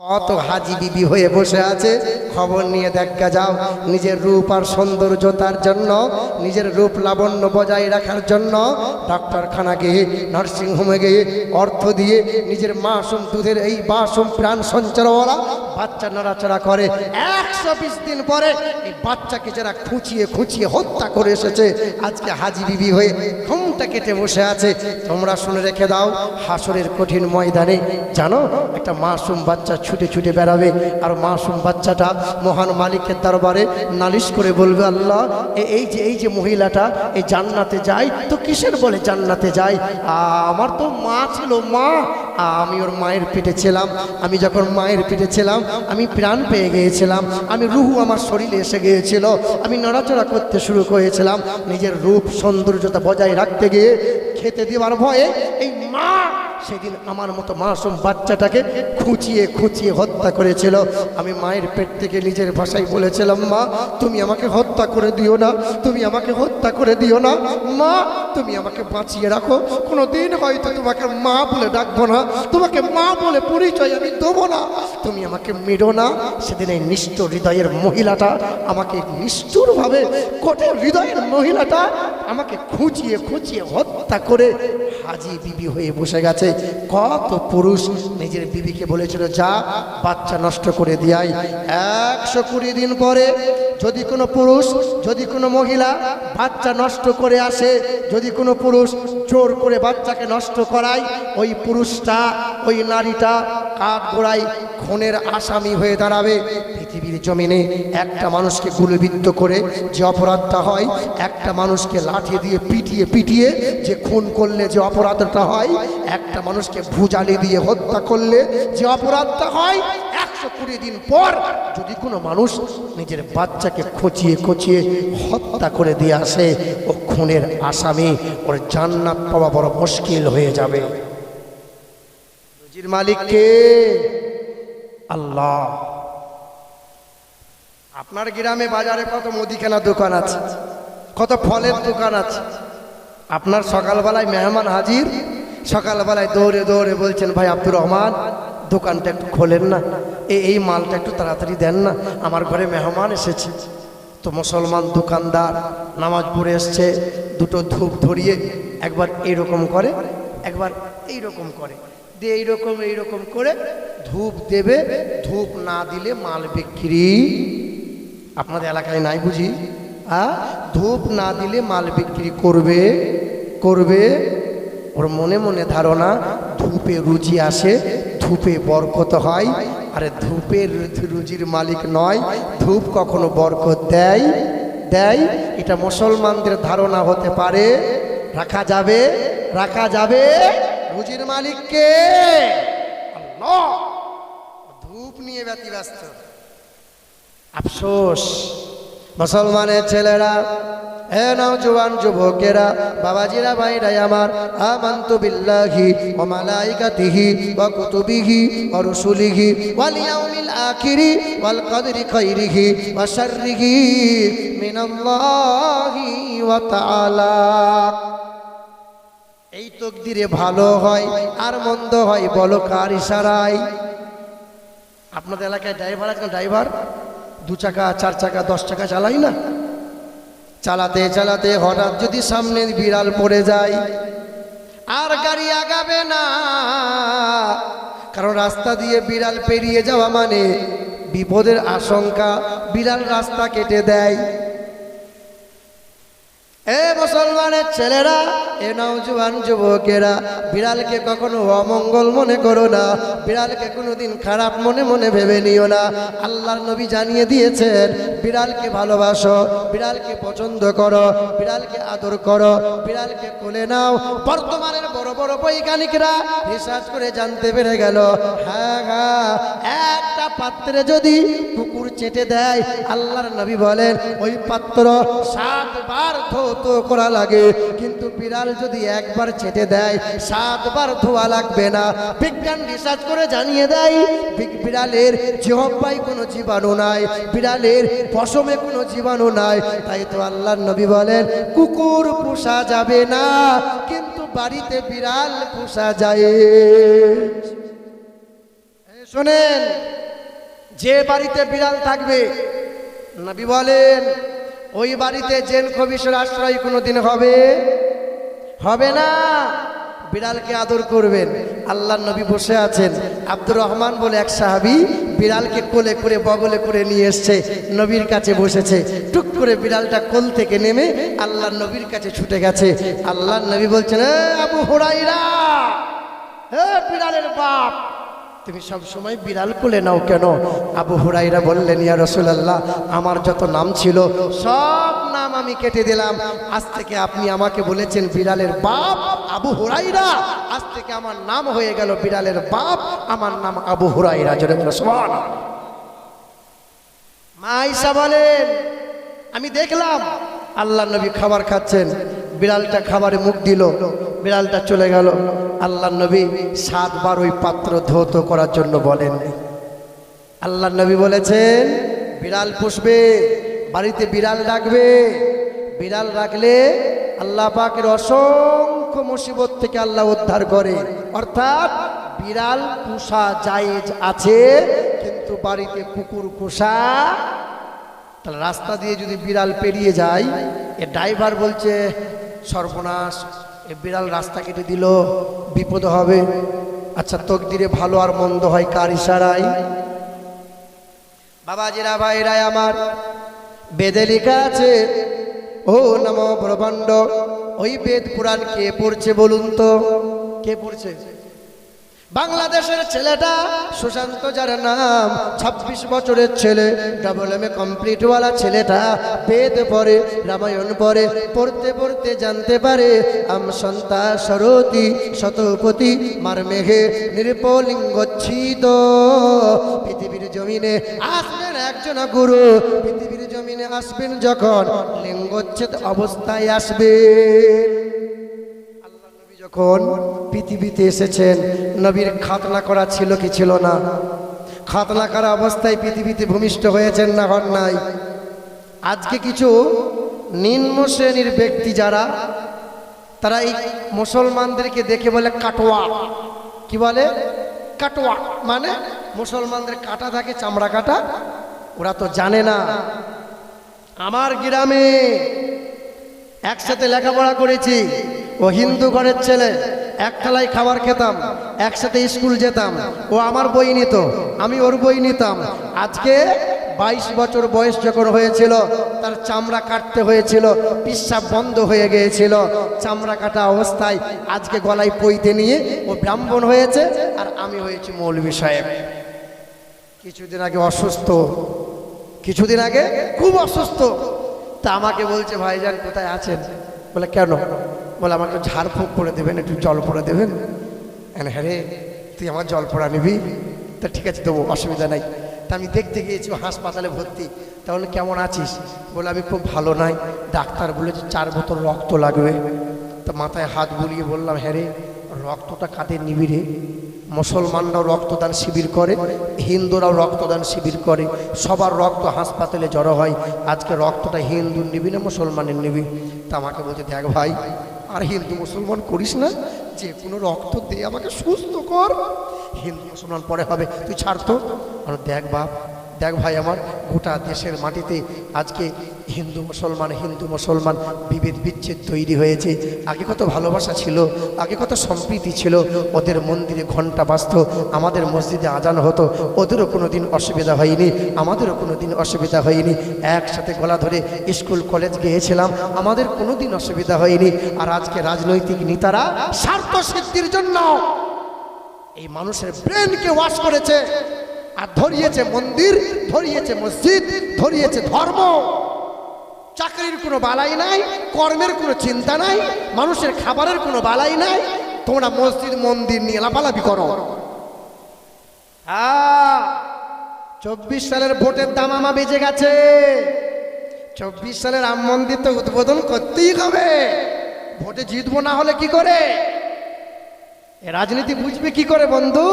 কত হাজি বিবি হয়ে বসে আছে? খবর নিয়ে দেখা যাও। নিজের রূপ আর সৌন্দর্যতার জন্য, নিজের রূপ লাবণ্য বজায় রাখার জন্য ডাক্তারখানা গিয়ে নার্সিংহোমে গিয়ে অর্থ দিয়ে নিজের মাসুম দুধের এই বাসুম প্রাণ সঞ্চারওয়ালা বাচ্চা নড়াচড়া করে। একশো বিশ দিন পরে এই বাচ্চাকে যারা খুঁচিয়ে খুঁচিয়ে হত্যা করে এসেছে, আজকে হাজি বিবি হয়ে ঘুমটা কেটে বসে আছে। তোমরা শুনে রেখে দাও, হাসরের কঠিন ময়দানে, জানো, একটা মাসুম বাচ্চা ছুটে ছুটে বেড়াবে, আর মাসুম বাচ্চাটা মহান মালিকের দরবারে নালিশ করে বলবে, আল্লাহ এই যে এই যে মহিলাটা এই জান্নাতে যায়, তো কিসের বলে জান্নাতে যায়? আমার তো মা ছিল মা আমি ওর মায়ের পেটে ছিলাম। আমি যখন মায়ের পেটে ছিলাম আমি প্রাণ পেয়ে গিয়েছিলাম। আমি রুহু আমার শরীরে এসে গিয়েছিল। আমি নড়াচড়া করতে শুরু করেছিলাম। নিজের রূপ সৌন্দর্যতা বজায় রাখতে গিয়ে খেতে দেওয়ার ভয়ে এই সেদিন আমার মতো মাসুম বাচ্চাটাকে খুঁচিয়ে খুঁচিয়ে হত্যা করেছিল। আমি মায়ের পেট থেকে নিজের ভাষায় বলেছিলাম, মা, তুমি আমাকে হত্যা করে দিও না, তুমি আমাকে হত্যা করে দিও না। মা, তুমি আমাকে বাঁচিয়ে রাখো। কোনো দিন হয়তো তোমাকে মা বলে ডাকবো না, তোমাকে মা বলে পরিচয় আমি দেবো না। তুমি আমাকে মেরো না। সেদিন এই নিষ্ঠুর হৃদয়ের মহিলাটা আমাকে নিষ্ঠুরভাবে কঠিন হৃদয়ের মহিলাটা আমাকে খুঁচিয়ে খুঁচিয়ে হত্যা করে হাজি বিবি হয়ে বসে গেছে। কত পুরুষ নিজের বিবিকে বলেছিল, যা বাচ্চা নষ্ট করে দিয়াই। একশো কুড়ি দিন পরে যদি কোনো পুরুষ, যদি কোনো মহিলা বাচ্চা নষ্ট করে আসে, যদি কোনো পুরুষ জোর করে বাচ্চাকে নষ্ট করায়, ওই পুরুষটা, ওই নারীটা কাঠ গোড়ায় খুনের আসামি হয়ে দাঁড়াবে। পৃথিবীর জমিনে একটা মানুষকে গুলিবিদ্ধ করে যে অপরাধটা হয়, একটা মানুষকে লাঠি দিয়ে পিটিয়ে পিটিয়ে যে খুন করলে যে অপরাধটা হয়, একটা মানুষকে ভুজালি দিয়ে হত্যা করলে যে অপরাধটা হয়, একশো কুড়ি দিন পর যদি কোনো মানুষ নিজের বাচ্চাকে খচিয়ে খচিয়ে হত্যা করে দিয়ে আসে, ও খুনের আসামি, ওর জান্নাত পাওয়া বড় মুশকিল হয়ে যাবে। মালিককে, আল্লাহ। আপনার গ্রামে বাজারে কত মুদিখানা দোকান আছে? কত ফলের দোকান আছে? আপনার সকালবেলায় মেহমান হাজির, সকালবেলায় দৌড়ে দৌড়ে বলছেন, ভাই আব্দুর রহমান, দোকানটা একটু খোলেন না। এই এই মালটা একটু তাড়াতাড়ি দেন না। আমার ঘরে মেহমান এসেছে। তো মুসলমান দোকানদার নামাজ পড়ে এসছে, দুটো ধূপ ধরিয়ে একবার এইরকম করে, একবার এইরকম করে। দিয়ে এইরকম এইরকম করে ধূপ দেবে, ধূপ না দিলে মাল বিক্রি আপনাদের এলাকায় নাই বুঝি? হ্যাঁ ধূপ না দিলে মাল বিক্রি করবে করবে? ওর মনে মনে ধারণা, ধূপে রুচি আসে, ধূপে বরকত হয়। আরে ধূপের রুজির মালিক নয়, ধূপ কখনো বরকত দেয়? দেয়? এটা মুসলমানদের ধারণা হতে পারে। রাখা যাবে? রাখা যাবে? রুজির মালিককে? ধূপ নিয়ে ব্যতিব্যস্ত। আফসোস। মুসলমানের ছেলেরা হে নওজোয়ান যুবকেরা, বাবাজিরা, ভাইরাই আমার, আমান্তু বিল্লাহি ওয়া মালাইকাতিহি ওয়া কুতুবিহি ওয়া রুসুলিহি ওয়াল ইয়াউমিল আখিরি ওয়াল কদরি খাইরিহি ওয়া শাররিহি মিনাল্লাহি ওয়া তাআলা। এই তকদিরে ভালো হয় আর মন্দ হয় বলো কার ইশারায়? আপনাদের এলাকায় ড্রাইভার আছে ড্রাইভার? দু চাকা, চার চাকা, দশ চাকা চালাই না? চালাতে চালাতে হঠাৎ যদি সামনে বিড়াল পড়ে যায়, আর গাড়ি আগাবে না। কারণ রাস্তা দিয়ে বিড়াল পেরিয়ে যাওয়া মানে বিপদের আশঙ্কা। বিড়াল রাস্তা কেটে দেয়। এ মুসলমানের ছেলেরা, এ নওজোয়ান যুবকেরা, বিড়ালকে কখনো অমঙ্গল মনে করো না, বিড়ালকে কোনোদিন খারাপ মনে মনে ভেবে নিও না। আল্লাহর নবী জানিয়ে দিয়েছেন, বিড়ালকে ভালোবাসো, বিড়ালকে পছন্দ করো, বিড়ালকে আদর করো, বিড়ালকে কোলে নাও। বর্তমানের বড় বড় বৈজ্ঞানিকরা রিসার্চ করে জানতে পেরে গেল হ্যাঁ হ্যাঁ একটা পাত্রে যদি কুকুর চেটে দেয়, আল্লাহর নবী বলেন, ওই পাত্র সাতবার ধৌত করা লাগে, কিন্তু বিড়াল যদি একবার চেটে দেয়, সাতবার ধোয়া লাগবে না। বিজ্ঞান রিসার্চ করে জানিয়ে দেয় বিড়ালের জিহব্বাই কোনো জীবাণু নাই, বিড়ালের পশমে কোনো জীবাণু নাই। তাই তো আল্লাহর নবী বলেন, কুকুর পোষা যাবে না, কিন্তু বাড়িতে বিড়াল পোষা যায়। শোনেন যে বাড়িতে বিড়াল থাকবে, নবী বলেন, ওই বাড়িতে জেন খবিসের আশ্রয় কোনোদিন হবে? হবে না। বিড়ালকে আদর করবেন। আল্লাহ নবী বসে আছেন। আব্দুর রহমান বলে এক সাহাবি বিড়ালকে কোলে করে, বগলে করে নিয়ে এসছে, নবীর কাছে বসেছে। টুক করে বিড়ালটা কোল থেকে নেমে আল্লাহ নবীর কাছে ছুটে গেছে। আল্লাহ নবী বলছেন, "এ আবু হুরাইরা হে বিড়ালের বাপ তুমি সব সময় বিড়াল কোলে নাও কেন? আবু হুরাইরা বললেন, ইয়া রসুলাল্লাহ, আমার যত নাম ছিল, সব নাম আমি কেটে দিলাম। আজ থেকে আপনি আমাকে বলেছেন বিড়ালের বাপ আবু হুরাইরা আজ থেকে আমার নাম হয়ে গেল বিড়ালের বাপ। আমার নাম আবু হুরাইরা জোরে সুবহানাল্লাহ। মা বলেন, আমি দেখলাম আল্লাহ নবী খাবার খাচ্ছেন। বিড়ালটা খাবারে মুখ দিল, বিড়ালটা চলে গেল। আল্লাহ নবী সাতবার ওই পাত্র ধৌত করার জন্য বলেন। আল্লাহ নবী বলেছেন, বিড়াল পুষবে, বাড়িতে বিড়াল রাখবে বিড়াল রাখলে আল্লাহ পাকের অসংখ্য মুসিবত থেকে আল্লাহ উদ্ধার করে। অর্থাৎ বিড়াল পোষা জায়েজ আছে, কিন্তু বাড়িতে কুকুর পোষা, তাহলে রাস্তা দিয়ে যদি বিড়াল পেরিয়ে যায়, এ ড্রাইভার বলছে সর্বনাশ। এ বিড়াল রাস্তা কেটে দিল, বিপদ হবে। আচ্ছা তকদিরে ভালো আর মন্দ হয় কার ইশারায়? বাবাজিরা ভাইরাই আমার বেদে লেখা আছে। ও নম ব্রহ্মাণ্ড, ওই বেদ পুরাণ কে পড়ছে বলুন তো? কে পড়ছে? বাংলাদেশের ছেলেটা সুশান্ত, যার নাম ২৬ বছরের ছেলে ডাবল এম এ কমপ্লিটওয়ালা ছেলেটা, বেদ পড়ে, রামায়ণ পড়ে, পড়তে পড়তে জানতে পারে, আম সন্তা সরতি, শতপতি, মার মেঘে নির্পলিঙ্গচ্ছিদ পৃথিবীর জমিনে আসবেন একজন গুরু, পৃথিবীর জমিনে আসবেন যখন লিঙ্গচ্ছেদ অবস্থায় আসবেন যখন পৃথিবীতে এসেছেন, নবীর খাতনা করা ছিল কি ছিল না? খাতনা করা অবস্থায় পৃথিবীতে ভূমিষ্ঠ হয়েছেন না হন নাই? আজকে কিছু নিম্ন শ্রেণির ব্যক্তি যারা, তারা এই মুসলমানদেরকে দেখে বলে কাটোয়া। কি বলে? কাটোয়া। মানে মুসলমানদের কাটা থাকে, চামড়া কাটা। ওরা তো জানে না। আমার গ্রামে একসাথে লেখাপড়া করেছি। ও হিন্দু ঘরের ছেলে, এক থালায় খাবার খেতাম, একসাথে স্কুল যেতাম। ও আমার বই নিত, আমি ওর বই নিতাম। আজকে বাইশ বছর বয়স যখন হয়েছিল, তার চামড়া কাটতে হয়েছিল, পিসাব বন্ধ হয়ে গিয়েছিল। চামড়া কাটা অবস্থায় আজকে গলায় পইতে নিয়ে ও ব্রাহ্মণ হয়েছে, আর আমি হয়েছি মৌলবী সাহেব। কিছুদিন আগে অসুস্থ। কিছুদিন আগে খুব অসুস্থ। তা আমাকে বলছে, ভাইজান কোথায় আছেন? বলে, কেন? বলে আমাকে ঝাড়ফুঁক করে দেবেন, একটু জল পড়ে দেবেন। হ্যাঁ তুই আমার জল পড়া নিবি? তা ঠিক আছে দেবো অসুবিধা নাই। তা আমি দেখতে গিয়েছি হাসপাতালে ভর্তি। তাহলে কেমন আছিস? বলে, আমি খুব ভালো নাই। ডাক্তার বলেছে, চার বোতল রক্ত লাগবে। তা মাথায় হাত বুলিয়ে বললাম হ্যাঁ রে, রক্তটা কাদের নিবি রে? মুসলমানরাও রক্তদান শিবির করে, হিন্দুরাও রক্তদান শিবির করে। সবার রক্ত হাসপাতালে জড়ো হয়। আজকে রক্তটা হিন্দুর নিবি না মুসলমানের নিবি? তা আমাকে বলছে, দেখ ভাই আর হিন্দু মুসলমান করিস না, যে কোনো রক্ত দিয়ে আমাকে, সুস্থ কর। হিন্দু মুসলমান পরে হবে, তুই ছাড়তো আর দেখ বাপ দেখ ভাই আমার, গোটা দেশের মাটিতে আজকে হিন্দু মুসলমান হিন্দু মুসলমান বিভেদ বিচ্ছেদ তৈরি হয়েছে। আগে কত ভালোবাসা ছিল, আগে কত সম্প্রীতি ছিল, ওদের মন্দিরে ঘণ্টা বাজত, আমাদের মসজিদে আজান হতো, ওদেরও কোনো দিন অসুবিধা হয়নি, আমাদেরও কোনো দিন অসুবিধা হয়নি। একসাথে গলা ধরে স্কুল, কলেজ গিয়েছিলাম, আমাদের কোনো দিন অসুবিধা হয়নি। আর আজকে রাজনৈতিক নেতারা স্বার্থ সিদ্ধির জন্য এই মানুষের ব্রেনকে ওয়াশ করেছে। আর ধরিয়েছে মন্দির, ধরিয়েছে মসজিদ, ধরিয়েছে ধর্ম। চাকরির কোনো বালাই নাই, কর্মের কোনো চিন্তা নাই, মানুষের খাবারের কোনো বালাই নাই। তোমরা মসজিদ, মন্দির নিয়ে লাফালাফি করো। হ্যাঁ চব্বিশ সালের ভোটের দাম আমা বেজে গেছে। চব্বিশ সালের রাম মন্দির তো উদ্বোধন করতেই হবে। ভোটে জিতবো না হলে কি করে? রাজনীতি বুঝবে কি করে বন্ধু?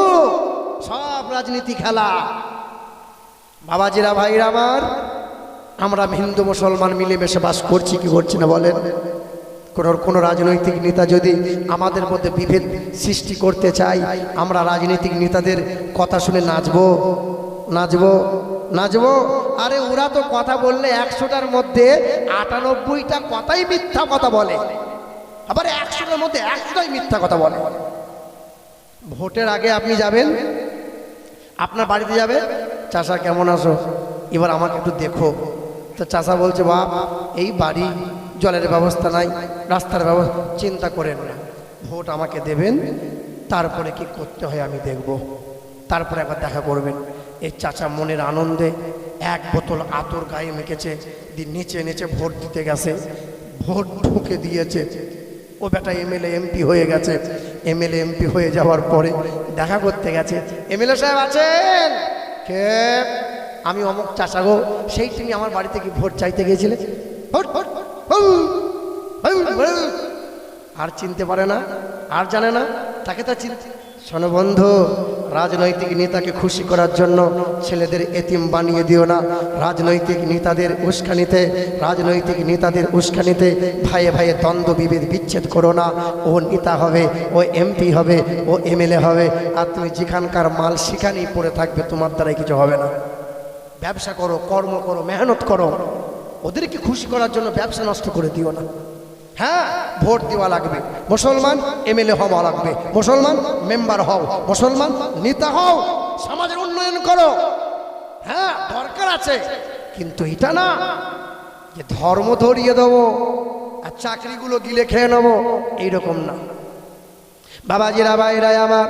সব রাজনীতি খেলা। বাবাজিরা, ভাইরা আমার, আমরা হিন্দু, মুসলমান মিলেমিশে বাস করছি, কি করছি না বলেন? কোনো কোনো রাজনৈতিক নেতা যদি আমাদের মধ্যে বিভেদ সৃষ্টি করতে চায়, আমরা রাজনৈতিক নেতাদের কথা শুনে নাচবো নাচবো নাচবো। আরে ওরা তো কথা বললে একশোটার মধ্যে আটানব্বইটা কথাই মিথ্যা কথা বলে। আবার একশোটার মধ্যে একশোটাই মিথ্যা কথা বলে। ভোটের আগে আপনি যাবেন আপনার বাড়িতে যাবে? চাষা, কেমন আসো এবার আমাকে একটু দেখো। তো চাষা বলছে, বাপ, এই বাড়ি জলের ব্যবস্থা নাই, রাস্তার ব্যবস্থা, চিন্তা করেন না। ভোট আমাকে দেবেন, তারপরে কি করতে হয় আমি দেখব। তারপরে একবার দেখা করবেন। এই চাচা মনের আনন্দে এক বোতল আতর গায়ে মেখেছে নিচে নিচে ভোট দিতে গেছে। ভোট ঢুকে দিয়েছে। ও বেটা এমএলএ, এমপি হয়ে গেছে। এমএলএ এমপি হয়ে যাওয়ার পরে দেখা করতে গেছে। এমএলএ সাহেব আছেন? কে? আমি অমুক চাষা গো, সেই তুমি আমার বাড়ি থেকে ভোট চাইতে গিয়েছিলে। আর চিনতে পারে না, আর জানে না, তাকে তো চিনতে শোনো বন্ধু রাজনৈতিক নেতাকে খুশি করার জন্য ছেলেদের এতিম বানিয়ে দিও না। রাজনৈতিক নেতাদের উস্কানিতে, রাজনৈতিক নেতাদের উস্কানিতে ভাইয়ে ভাইয়ে দ্বন্দ্ব, বিভেদ, বিচ্ছেদ করো না। ও নেতা হবে, ও এমপি হবে, ও এমএলএ হবে, আর তুমি যেখানকার মাল সেখানেই পড়ে থাকবে, তোমার দ্বারাই কিছু হবে না। ব্যবসা করো, কর্ম করো, মেহনত করো। ওদেরকে খুশি করার জন্য ব্যবসা নষ্ট করে দিও না। হ্যাঁ ভোট দেওয়া লাগবে। মুসলমান এমএলএ হওয়া লাগবে। মুসলমান মেম্বার হও। মুসলমান নেতা হও। সমাজের উন্নয়ন করো। হ্যাঁ দরকার আছে। কিন্তু এটা না। যে ধর্ম ধরিয়ে দেবো আর চাকরিগুলো গিলে খেয়ে নেব, এইরকম না। বাবা বাবাজিরা, ভাইরাই আমার,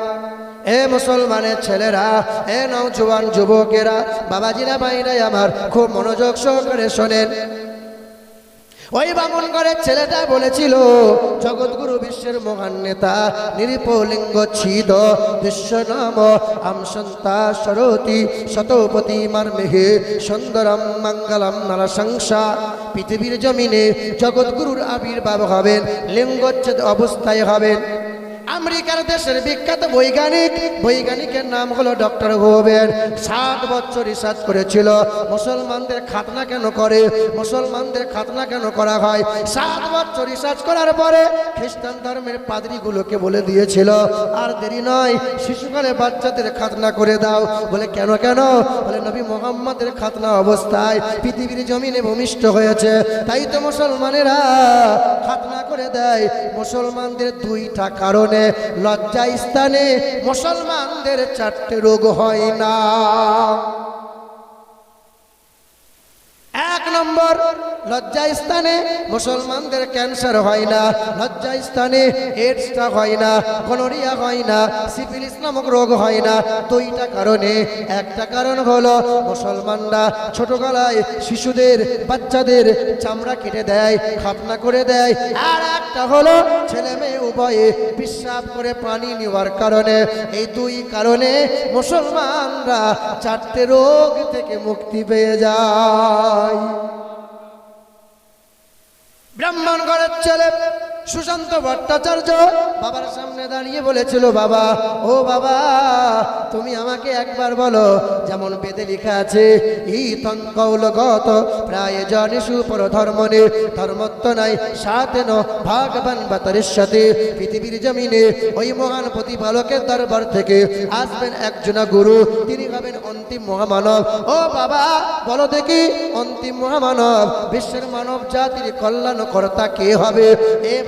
এ মুসলমানের ছেলেরা, এ নৌজওয়ান যুবকেরা, বাবাজিরা, ভাইরাই আমার, খুব মনোযোগ সহকারে শোনেন। ওই ঘরের ছেলেটা বলেছিল, জগৎগুরু বিশ্বের মহান নেতা, নিরিপলিঙ্গ ছিদ বিশ্ব নাম আমসন্তা সরতি, শতপতি, মার্মেহে, সুন্দরম, মঙ্গলম নরসংসা পৃথিবীর জমিনে জগৎগুরুর আবির্ভাব হবেন, লিঙ্গচ্ছেদ অবস্থায় হবেন। আমেরিকার দেশের বিখ্যাত বৈজ্ঞানিক। বৈজ্ঞানিকের নাম হলো ডক্টর হোবেন সাত বছর রিসার্চ করেছিল। মুসলমানদের খাতনা কেন করে? মুসলমানদের খাতনা কেন করা হয়? সাত বছর রিসার্চ করার পরে খ্রিস্টান ধর্মের পাদ্রীগুলোকে বলে দিয়েছিল, আর দেরি নয়, শিশুকালে বাচ্চাদের খাতনা করে দাও। বলে, কেন কেন? বলে, নবী মোহাম্মদের খাতনা অবস্থায় পৃথিবীর জমিনে ভূমিষ্ঠ হয়েছে। তাই তো মুসলমানেরা খাতনা করে দেয়। মুসলমানদের দুইটা কারণে লজ্জা স্থানে মুসলমানদের চারটে রোগ হয় না। নম্বর। লজ্জা স্থানে মুসলমানদের ক্যান্সার হয় না, লজ্জা স্থানে এডসটা হয় না গনোরিয়া হয় না সিফিলিস নামক রোগ হয় না। দুইটা কারণে, একটা কারণ হলো মুসলমানরা ছোটবেলায় শিশুদের, বাচ্চাদের চামড়া কেটে দেয়, খাপনা করে দেয়। আর একটা হলো ছেলে মেয়ে উভয়ে বিশ্বাস করে পানি নেওয়ার কারণে। এই দুই কারণে মুসলমানরা চারটে রোগ থেকে মুক্তি পেয়ে যায়। ব্রাহ্মণ ঘরের ছেলে সুশান্ত ভট্টাচার্য বাবার সামনে দাঁড়িয়ে বলেছিল, বাবা, ও বাবা, তুমি আমাকে একবার বলো, যেমন বেদে লেখা আছে ই তঙ্কৌলগত প্রায় জনে সুপর ধর্মনে ধর্মত্ব নাই সাথে ভাগবান বাতারিষ্যতে, পৃথিবীর জমিনে ওই মহান প্রতিপালকের দরবার থেকে আসবেন একজনা গুরু, তিনি হবেন অন্তিম মহামানব। ও বাবা, বলো দেখি, অন্তিম মহামানব, বিশ্বের মানব জাতির কল্যাণকর্তা কে হবে? এ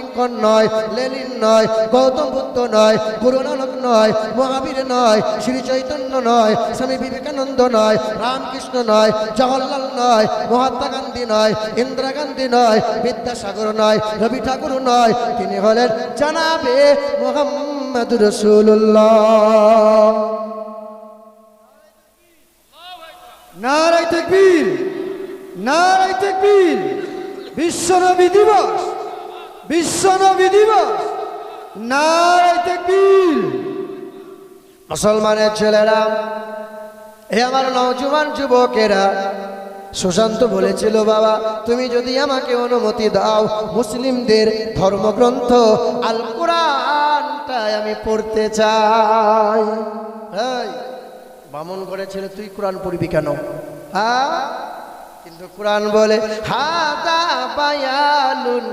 লিঙ্কন নয়, লেনিন নয়, গৌতম বুদ্ধ নয় গুরু নানক নয়, মহাবীর নয়, শ্রী চৈতন্য নয়, স্বামী বিবেকানন্দ নয়, রামকৃষ্ণ নয়, জওয়াহরলাল নয়, মহাত্মা গান্ধী নয়, ইন্দিরা গান্ধী নয়, বিদ্যাসাগর নয়, রবি ঠাকুর নয়, তিনি হলেন জানাবে মোহাম্মদ রসুল্লাহ নারাই তেকবীর নারাই তেকবীর বিশ্বনবী দিবস। বিশ্ব দিবস। মুসলমানের ছেলেরা, এ আমার নওজোয়ান যুবকেরা, সুশান্ত বলেছিল, বাবা, তুমি যদি আমাকে অনুমতি দাও, মুসলিমদের ধর্মগ্রন্থ আল কোরআনটাই আমি পড়তে চাই। বামন করেছিল, তুই কোরআন পড়বি কেন? হ্যাঁ কোরআন বলে হাদা বায়ালুন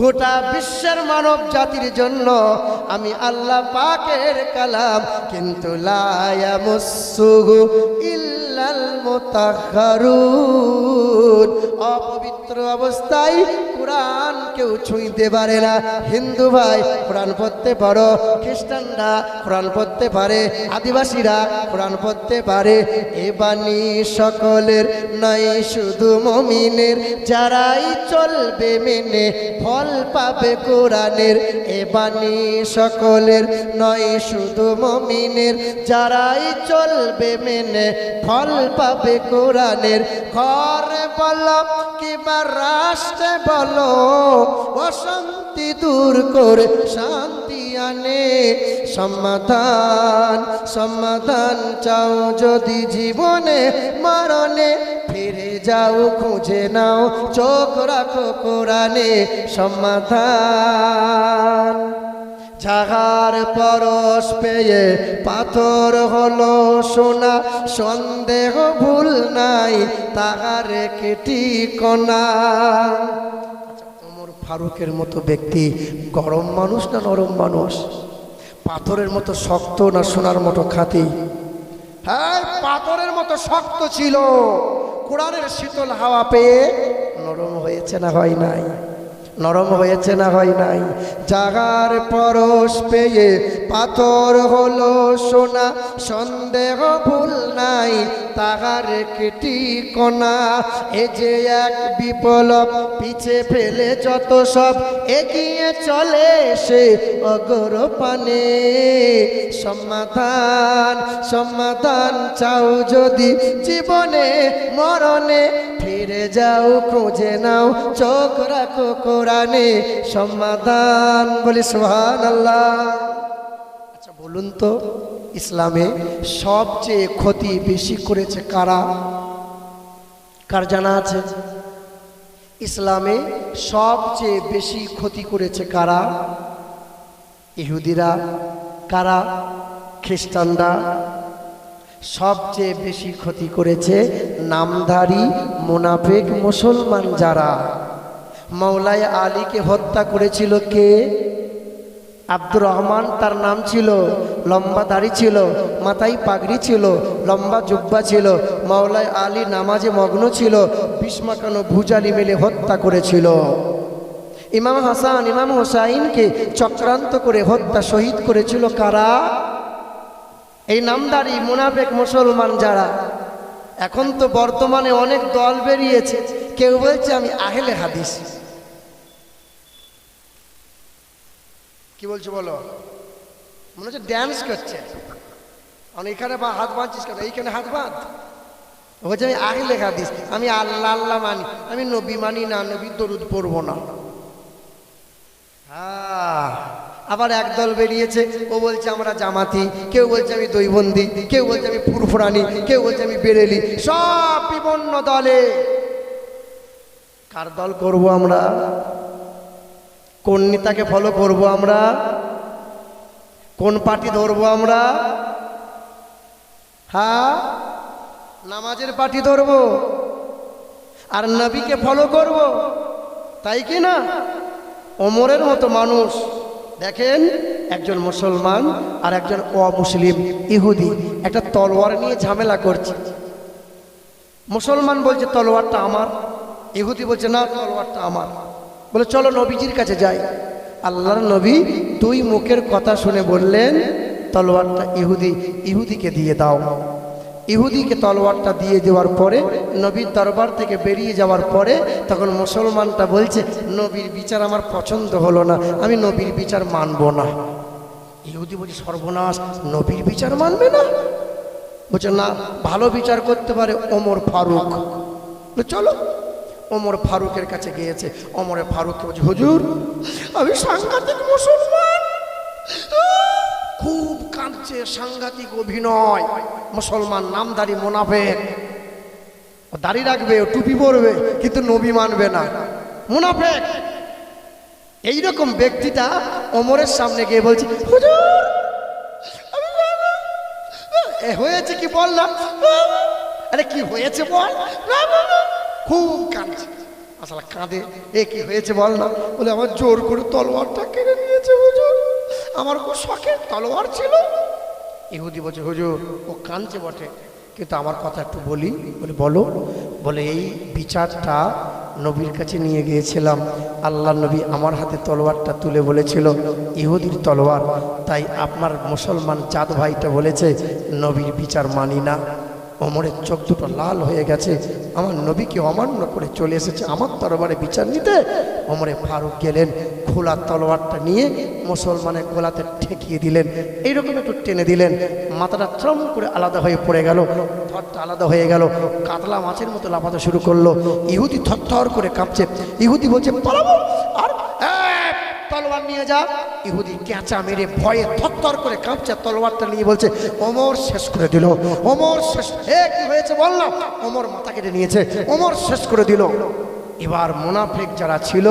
গোটা বিশ্বের মানব জাতির জন্য আমি আল্লাহ পাকের কালাম, কিন্তু অপবিত্র অবস্থায় কোরআন কেউ ছুঁইতে পারে না। হিন্দু ভাই, কোরআন পড়তে পারো। খ্রিস্টানরা কোরআন পড়তে পারে। আদিবাসীরা কোরআন পড়তে পারে। এ বাণী সকলের নয় শুধু মমিনের। যারাই চলবে মেনে, ফল পাবে কোরআনের, এ বাণী সকলের নয়, শুধু মমিনের। যারাই চলবে মেনে ফল পাবে কোরআনের। ঘরে বলো কিবা রাষ্ট্রে বলো, অশান্তি দূর করে শান্তি আনে। সমাধান সমাধান চাও যদি জীবনে, মরণে যাও, খুঁজে নাও, চোখ রাখো কোরআনে সমাধান। জাগার পরশ পেয়ে পাথর হলো সোনা, সন্দেহ ভুল নাই, তাহার কেটি কণা। ওমর ফারুকের মতো ব্যক্তি গরম মানুষ না নরম মানুষ? পাথরের মতো শক্ত না সোনার মতো খাতি হ্যাঁ পাথরের মতো শক্ত ছিল। কোরআনের শীতল হাওয়া পেয়ে নরম হয়েছে না হয় নাই? নরম হয়েছে না হয় নাই। জাগার পরশ পেয়ে পাথর হলো সোনা, সন্দেহ ভুল নাই, তাহার কেটি কণা। এ যে এক বিপ্লব, পিছে ফেলে যত সব, এগিয়ে চলে সে অগর পানে। সমাধান সমাধান চাও যদি জীবনে, মরণে, ফিরে যাও, খুঁজে নাও, চোখ রাখো কোরআনে সমাধান বলি সোহান আল্লাহ আচ্ছা বলুন তো, ইসলামে সবচেয়ে ক্ষতি বেশি করেছে কারা? কার জানা আছে? ইসলামে সবচেয়ে বেশি ক্ষতি করেছে কারা? ইহুদিরা, কারা? খ্রিস্টানরা। সবচেয়ে বেশি ক্ষতি করেছে নামধারী, মোনাফেক, মুসলমান যারা? মৌলাই আলীকে হত্যা করেছিল কে? আব্দুর রহমান, তার নাম ছিল, লম্বা দাড়ি ছিল, মাথায় পাগড়ি ছিল, লম্বা জুব্বা ছিল মাওলাই আলী নামাজে মগ্ন ছিল বিস্মাকানো ভুজালি মেলে হত্যা করেছিল। ইমাম হাসান, ইমাম হোসাইনকে চক্রান্ত করে হত্যা শহীদ করেছিল কারা? এই নামদারি মুনাফেক মুসলমান যারা, এখন তো বর্তমানে অনেক দল বেরিয়েছে, কেউ বলছে আমি আহেলে হাদিস। কি বলছো বলো? মনে হচ্ছে ড্যান্স করছে। আমি এখানে বা হাত বাঁধছিস কেন? এইখানে হাত বাঁধ। বলছে, আমি আগে লেখা দিস। আমি আল্লাহ আল্লাহ মানি। আমি নবী মানি না, নবী দরুদ পড়ব না। হ্যাঁ আবার একদল বেরিয়েছে। ও বলছে, আমরা জামাতি। কেউ বলছে, আমি দৈবন্দি। কেউ বলছে, আমি ফুরফুরানি কেউ বলছে, আমি বেরেলি। সব বিপন্ন দলে। কার দল করব আমরা? কোন নেতাকে ফলো করব আমরা? কোন পার্টি ধরবো আমরা? হ্যাঁ? নামাজের পার্টি ধরবো। আর নবীকে ফলো করব। তাই কি না? ওমরের মতো মানুষ। দেখেন, একজন মুসলমান আর একজন অমুসলিম, ইহুদি, একটা তলোয়ার নিয়ে ঝামেলা করছে। মুসলমান বলছে, তলোয়ারটা আমার। ইহুদি বলছে, না, তলোয়ারটা আমার। বলে, চলো নবীজির কাছে যাই। আল্লাহর নবী দুই মুখের কথা শুনে বললেন, তলোয়ারটা ইহুদি, ইহুদিকে দিয়ে দাও। ইহুদিকে তলোয়ারটা দিয়ে দেওয়ার পরে, নবীর দরবার থেকে বেরিয়ে যাওয়ার পরে তখন মুসলমানটা বলছে, নবীর বিচার আমার পছন্দ হলো না, আমি নবীর বিচার মানবো না। ইহুদি বলছে, সর্বনাশ, নবীর বিচার মানবে না? বলছে, না, ভালো বিচার করতে পারে ওমর ফারুক। চলো। ওমর ফারুকের কাছে গিয়েছে। ওমরে ফারুককে বলছে হুজুর, আমি সাংঘাতিক মুসলমান। খুব কাঁদছে, সাংঘাতিক অভিনয়। মুসলমান নামদারি মোনাফেক। দাড়ি রাখবে টুপি পরবে, কিন্তু নবী মানবে না। মুনাফেক। এইরকম ব্যক্তিটা অমরের সামনে গিয়ে বলছে, হুজুর হয়েছে কি বল না? আরে কি হয়েছে বল। খুব কাঁদছে। আসলে কাঁদে, এ কি হয়েছে বল না? বলে, আমার জোর করে তলোয়ারটা কেড়ে নিয়েছে, হুজুর। আমার খুব শখের তলোয়ার ছিল। ইহুদি বলছে, হুজুর, ও কাঁদছে বটে, কিন্তু আমার কথা একটু বলি। বলে, বলো। বলে, এই বিচারটা নবীর কাছে নিয়ে গিয়েছিলাম। আল্লাহ নবী আমার হাতে তলোয়ারটা তুলে বলেছিল, ইহুদির তলোয়ার। তাই আপনার মুসলমান চাঁদ ভাইটা বলেছে, নবীর বিচার মানি না। অমরের চোখ দুটো লাল হয়ে গেছে। আমার নবীকে অমান্য করে চলে এসেছে আমার তরবারে বিচার নিতে। অমরে ফারুক গেলেন, খোলা তলোয়ারটা নিয়ে মুসলমানের গোলাতে ঠেকিয়ে দিলেন। এইরকম একটু টেনে দিলেন। মাথাটা ত্রম করে আলাদা হয়ে পড়ে গেল। থরটা আলাদা হয়ে গেল। কাতলা মাছের মতো লাফাতে শুরু করল। ইহুদি থরথর করে কাঁপছে। ইহুদি বলছে, পালাবো! আর তলোয়ার নিয়ে যা। ইহুদি ক্যাঁচা মেরে ভয়ে থরথর করে কাঁপছে, তলোয়ারটা নিয়ে বলছে, ওমর শেষ করে দিল, ওমর শেষ এ কি হয়েছে বল না ওমর মাথা কেটে নিয়েছে, ওমর শেষ করে দিল। এবার মোনাফিক যারা ছিল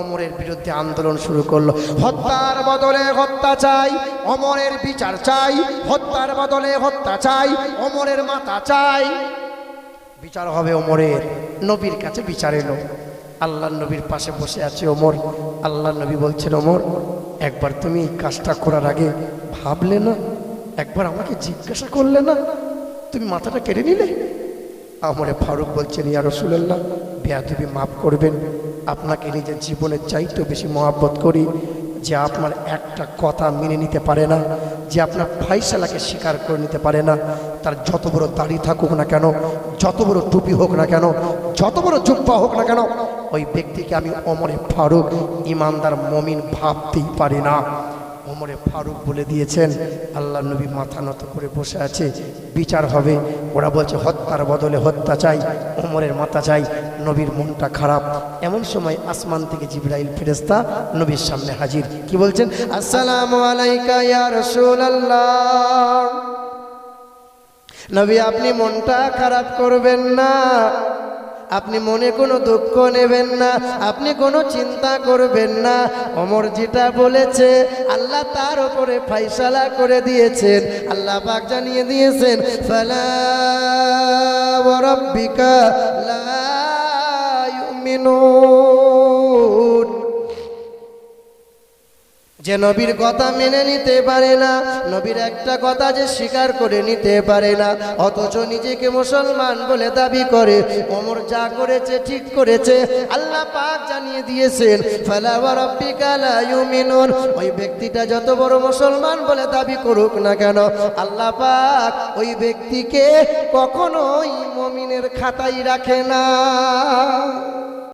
অমরের বিরুদ্ধে আন্দোলন শুরু করল। হত্যার বদলে হত্যা চাই অমরের বিচার চাই, হত্যার বদলে হত্যা চাই অমরের মাথা চাই। বিচার হবে অমরের নবীর কাছে বিচার এলো। আল্লাহ নবীর পাশে বসে আছে ওমর। আল্লাহ নবী বলছেন, ওমর, একবার তুমি এই কাজটা করার আগে ভাবলে না, একবার আমাকে জিজ্ঞাসা করলে না, তুমি মাথাটা কেড়ে নিলে? আমরে ফারুক বলছেন, ইয়া রসুল্লাহ বেয়াদবি মাফ করবেন। আপনাকে নিজের জীবনের চাইতে বেশি মহাব্বত করি যে আপনার একটা কথা মেনে নিতে পারে না, যে আপনার ফাইসালাকে স্বীকার করে নিতে পারে না। তার যত বড় দাড়ি থাকুক না কেন, যত বড় টুপি হোক না কেন, যত বড় জুব্বা হোক না কেন ওই ব্যক্তিকে আমি অমরে ফারুক ইমানদার মমিন ভাবতেই পারি না। ওমরে ফারুক বলে দিয়েছেন, আল্লাহ নবী মাথা নত করে বসে আছে, বিচার হবে। ওরা বলছে, হত্যার বদলে হত্যা চাই, ওমরের মাথা চাই, নবীর মনটা খারাপ। এমন সময় আসমান থেকে জিব্রাইল ফেরেস্তা নবীর সামনে হাজির। কি বলছেন? আসসালামু আলাইকা নবী, আপনি মনটা খারাপ করবেন না। আপনি মনে কোনো দুঃখ নেবেন না, আপনি কোনো চিন্তা করবেন না। অমর যেটা বলেছে, আল্লাহ তার ওপরে ফাইসালা করে দিয়েছেন। আল্লাহ পাক জানিয়ে দিয়েছেন, ফালা লা ইউমিনুন। যে নবীর কথা মেনে নিতে পারে না, নবীর একটা কথা যে স্বীকার করে নিতে পারে না, অথচ নিজেকে মুসলমান বলে দাবি করে, ওমর যা করেছে ঠিক করেছে, আল্লাহ পাক জানিয়ে দিয়েছেন, ফালা ওয়া রাব্বিকা লা ইউমিনুন ওই ব্যক্তিটা যত বড় মুসলমান বলে দাবি করুক না কেন, আল্লাহ পাক ওই ব্যক্তিকে কখনোই মমিনের খাতায় রাখে না।